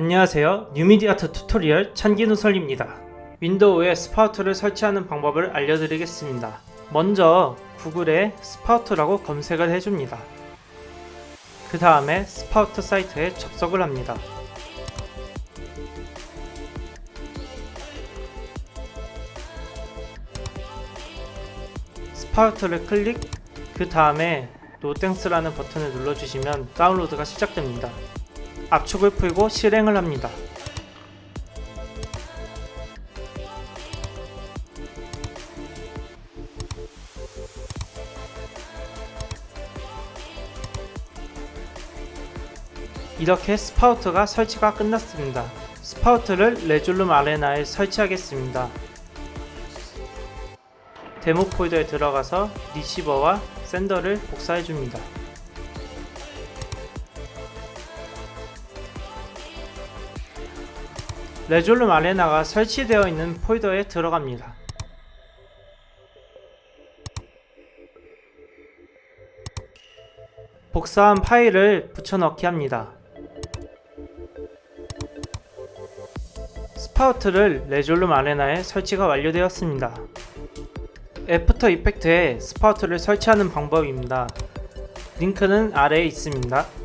안녕하세요. 뉴미디아트 튜토리얼 찬기누설입니다. 윈도우에 스파우트를 설치하는 방법을 알려드리겠습니다. 먼저 구글에 스파우트라고 검색을 해줍니다. 그 다음에 스파우트 사이트에 접속을 합니다. 스파우트를 클릭, 그 다음에 노땡스라는 버튼을 눌러주시면 다운로드가 시작됩니다. 압축을 풀고 실행을 합니다. 이렇게 스파우트가 설치가 끝났습니다. 스파우트를 레졸룸 아레나에 설치하겠습니다. 데모 폴더에 들어가서 리시버와 샌더를 복사해 줍니다. 레졸룸 아레나가 설치되어 있는 폴더에 들어갑니다. 복사한 파일을 붙여넣기 합니다. 스파우트를 레졸룸 아레나에 설치가 완료되었습니다. 애프터 이펙트에 스파우트를 설치하는 방법입니다. 링크는 아래에 있습니다.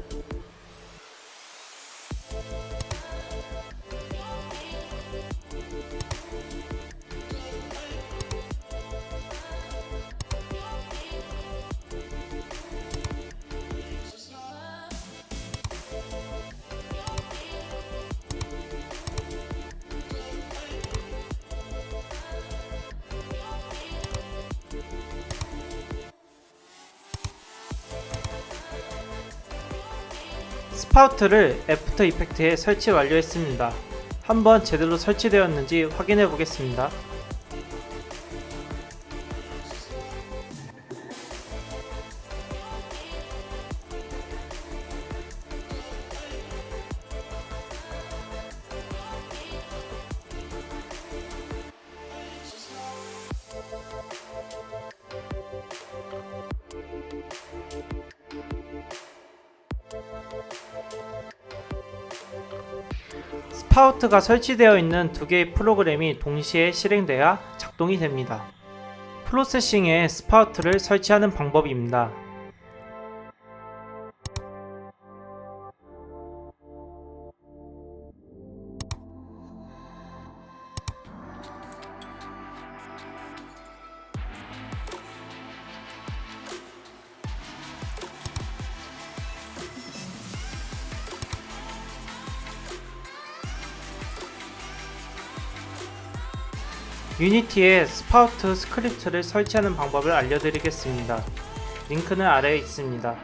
스파우트를 애프터 이펙트에 설치 완료했습니다. 한번 제대로 설치되었는지 확인해 보겠습니다. 스파우트가 설치되어 있는 두 개의 프로그램이 동시에 실행돼야 작동이 됩니다. 프로세싱에 스파우트를 설치하는 방법입니다. 유니티에 스파우트 스크립트를 설치하는 방법을 알려드리겠습니다. 링크는 아래에 있습니다.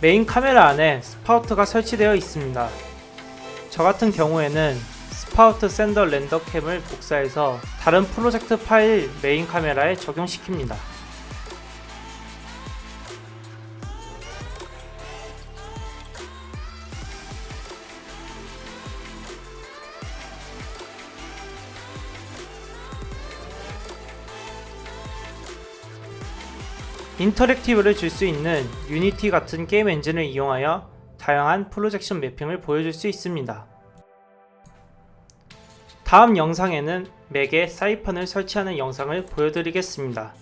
메인 카메라 안에 스파우트가 설치되어 있습니다. 저 같은 경우에는 스파우트 샌더 렌더캠을 복사해서 다른 프로젝트 파일 메인 카메라에 적용시킵니다. 인터랙티브를 줄 수 있는 유니티 같은 게임 엔진을 이용하여 다양한 프로젝션 매핑을 보여줄 수 있습니다. 다음 영상에는 맥에 사이펀을 설치하는 영상을 보여드리겠습니다.